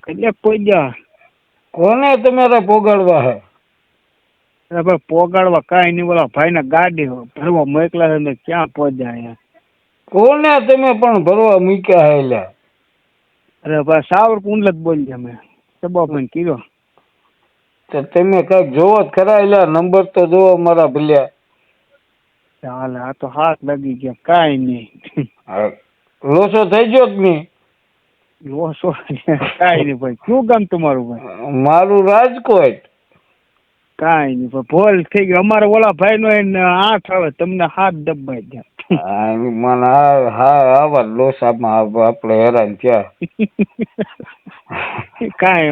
કેટલે પહોંચ્યા કોને તમારે પોગાડવા હે? ભાઈ પોગાડવા કાંઈ નહીં બોલા ભાઈને ગાડી ભરવા મોકલા છે ને ક્યાં પહોંચ્યા કોને તમે પણ ભરવા મૂક્યા હે એટલે અરે ભાઈ સાવર કુંડલ જ બોલીએ અમે. સબા મને કીધો. તો તમે કંઈક જોવો જ ખરા એટલે નંબર તો જોવો મારા ભલ્યા ચાલે આ તો હાથ લાગી ગયા કાંઈ નહીં. લોસો થઈ ગયો કે નહીં? લોસો કાંઈ નહીં ભાઈ. શું ગામ તમારું ભાઈ? મારું રાજકોટ. કાંઈ નહીં ભાઈ ભૂલ થઈ ગયો. અમારે ઓલા ભાઈ નો આઠ આવે તમને હાથ દબાઈ ગયા મને હા આવા લોસામાં આપ- આપણે હેરાન થયા. કાંઈ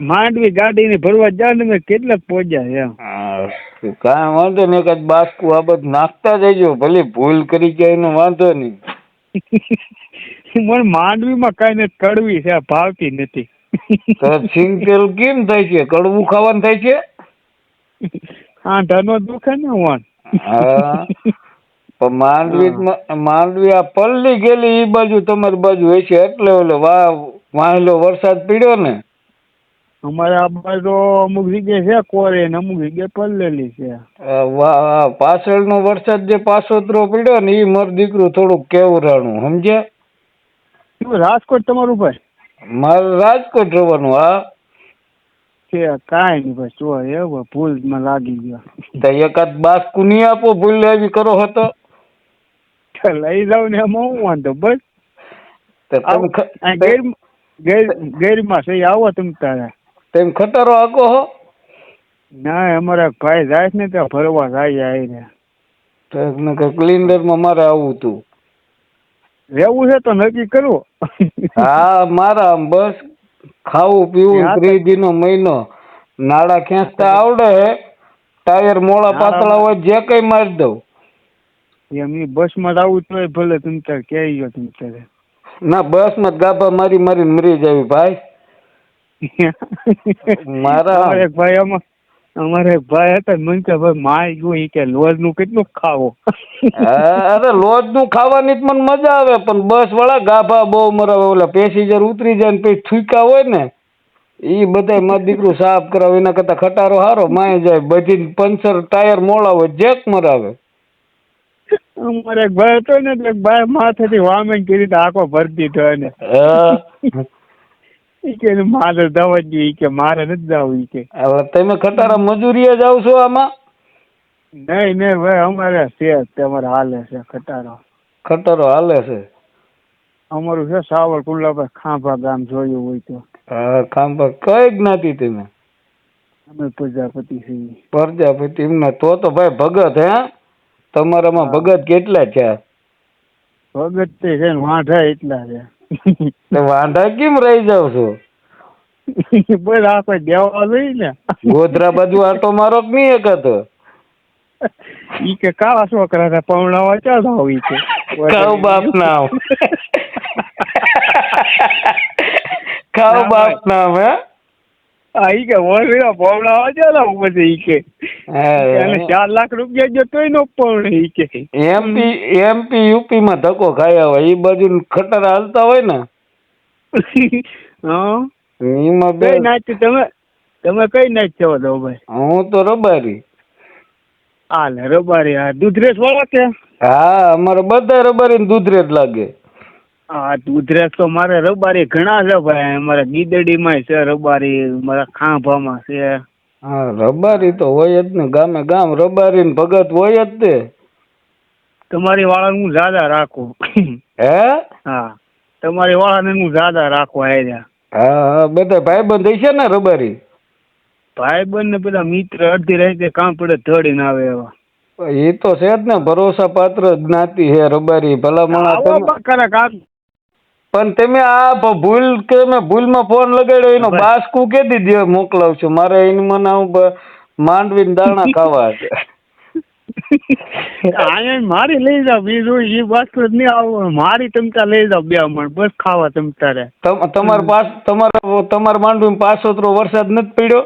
માંડવી ગાડી ને ભરવા જાય ને મેં કેટલાક પહોંચ્યા એમ. હા, કાંઈ વાંધો નહીં કદાચ બાસ્કુ આ બધું નાખતા જજો. ભલે ભૂલ કરી જાય એનો વાંધો નહીં. મને માંડવીમાં કઈ ને કડવી છે ભાવતી નથી. સિંગ તેલ કેમ થાય છે? કડવું ખાવાનું થાય છે? હા ધનો દુખે ને હા. પણ માંડવી માંડવી આ પલ્લી ગયેલી એ બાજુ તમારી બાજુ હોય છે એટલે ઓલો વાહ વાહેલો વરસાદ પીડ્યો ને અમારે આ બાજુ અમુક જગ્યાએ છે કોરે ને અમુક જગ્યાએ પલ્લેલી છે. પાછળ નો પાછળનો વરસાદ જે પાછોતરો પડ્યો ને એ મારું દીકરું થોડુંક કેવરાણું સમજ્યા શું રાજકોટ તમારું ભાઈ મારે રાજકોટ રહેવાનું હા. છે કાંઈ નહીં ભાઈ જો એવું ભૂલ ભૂલમાં લાગી ગયો. તો એકાદ બાસ્કુ નહીં આપો ભૂલ લેવી કરો હતો તો. લઈ જાવ ને એમાં હું વાંધો બસ. તો તમે ગેર ગેર ગેરમાં સહી આવો તમે તારે. તમે ખતરો હાકો હો. ના અમારે ભાઈ જાય ને ત્યાં ભરવા જાય આવીને. તો ક્લિન્ડરમાં મારે આવવું હતું રહેવું છે તો નક્કી કરવું હા મારા બસ ખાવું પીવું ત્રીજી નો મહિનો. નાડા ખેંચતા આવડે ટાયર મોળા પાતળા હોય જે કઈ મારી દઉં. એમની બસમાં જ આવું તો ભલે તમ તારે કે તમે તારે ના બસમાં ગાભા મારી મારી મરી જાવી ભાઈ. મારા- એક ભાઈ આમાં અમારે એક ભાઈ હતા મને કે ભાઈ માય ગયું એ કે લોજનું કેટલું ખાવો? અરે લોજનું ખાવાની મને મજા આવે પણ બસ વાળા ગાભા બહુ મરાવે ઓલા પેસેન્જર ઉતરી જાય ને પછી થૂકા હોય ને એ બધાય મારું દીકરું સાફ કરાવે એના કરતા ખટારો હારો માય જાય બધી પંચર ટાયર મોળા હોય જેક મરાવે. અમારે એક ભાઈ હતો ને એટલે એક ભાઈ માથેથી વામિંગ કરી આખો ભરતી થયો ને કે મારે દવા જ કે મારે નથી જવું કે. હવે તમે ખટારા મજૂરીએ જાવ છો આમાં? નહીં નહીં ભાઈ અમારે છે તમારે હાલે છે ખટારો. ખટારો હાલે છે? અમારું છે સાવરકુંડલા પર ખાંભા ગામ જોયું હોય તો. હા ખાંભા કઈ જ્ઞાતિ તમે? અમે પ્રજાપતિ છીએ. પ્રજાપતિ એમને તો તો ભાઈ ભગત હે? તમારામાં ભગત કેટલા છે? ભગત તે છે વાંઢા એટલા છે. તો વાંઢા કેમ રહી જાવ છો? બસ આ કોઈ દેવા લઈ ને. ગોધરા બાજુ આટો મારો કે નહીં એકાતો ઈ કે કાળા છોકરા ને પવણાવા ચાલ આવ ઈ કે? ખાવ બાપ નામ. ખાવ બાપ નામ હે? હા ઈ કે વળીના પવણાવા આવજો આવ પછી ઈ કે. એને ચાર લાખ રૂપિયા જો તોય નો પવણે ઈ કે. એમપી એમપી યુપી માં ધક્કો ખાયા હોય ઈ બાજુ ખટર હાલતા હોય ને. હા. એમાં બે કઈ નાચ તમે? તમે કઈ નાચ છો દો ભાઈ? હું તો રબારી. હાલે રબારી આ દૂધરેશ વાળા કે હા અમારે બધા રબારી ને દૂધરે જ લાગે. હા ઉધરસ તો મારે રબારી ઘણા છે ભાઈ. અમારે ગીદડીમાં છે રબારી મારા ખાંભામાં છે. હા રબારી તો હોય જ ને. ગામે ગામ રબારી ને ભગત હોય જ તે. તમારી વાળાને હું જાદા રાખું. હે? હા તમારી વાળાને હું જાદા રાખું આયરા હા હા બધા ભાઈબંધ છે ને રબારી? ભાઈ બંધ ને પેલા મિત્ર અડધી રાતે કામ પડે ધડીને આવે એવા. એ તો છે જ ને ભરોસા પાત્ર જ્ઞાતિ છે રબારી. ભલામણા તમે પણ તમે આ ભૂલ કે મેં ભૂલમાં ફોન લગાડ્યો એનો બાસકું બાસ્કુ દીધી મોકલાવશો મારે એની મને હું માંડવીને દાણા ખાવા છે. અહીંયા મારી લઈ જાવ બીજું એ વસ્તુ જ નહીં આવું. મારી તમતા લઈ જાવ બે મણ બસ ખાવા તમતારે રે તમાર પાસ તમારા તમારા માંડવીમાં પાસોતરો વરસાદ નથી પડ્યો?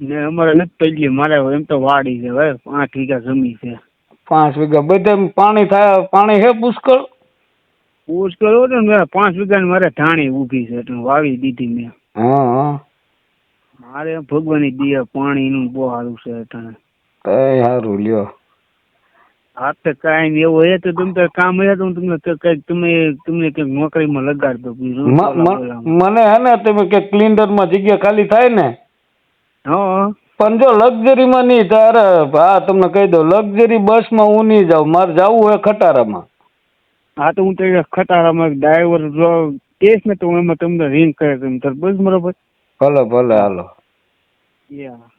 ને અમારે નથી પડી મારે એમ તો વાડી છે ભાઈ પાંચ વીઘા જમી છે. પાંચ વીઘા. બધા પાણી થાય પાણી હે પુષ્કળ? પોસ્ટ કર્યો હતો ને મેં પાંચ વીઘાની મારે ધાણી ઊભી છે એટલે વાવી દીધી મેં. હા હા. મારે ભગવાનની દિયા પાણીનું બહુ સારું છે એટલે. સારું લ્યો. હા તો કાંઈ એવું હોય તો તમે કામ હોય તો હું તમને કંઈક તમે તમને કંઈક નોકરીમાં લગાડ દો બીજું મ- મ- મને હે ને તમે કે ક્લિન્ડરમાં જગ્યા ખાલી થાય ને? હા. પણ જો લક્ઝરીમાં નહીં તારે હા તમને કહી દઉં લક્ઝરી બસમાં હું નહીં જાઉં મારે જવું હોય ખટારામાં. હા તો હું તો ખટારામાં ડ્રાઈવર કેસ ને તો હું એમાં તમને રિંગ કરે તમે બસ બરોબર. ભલે ભલે હાલો. યા.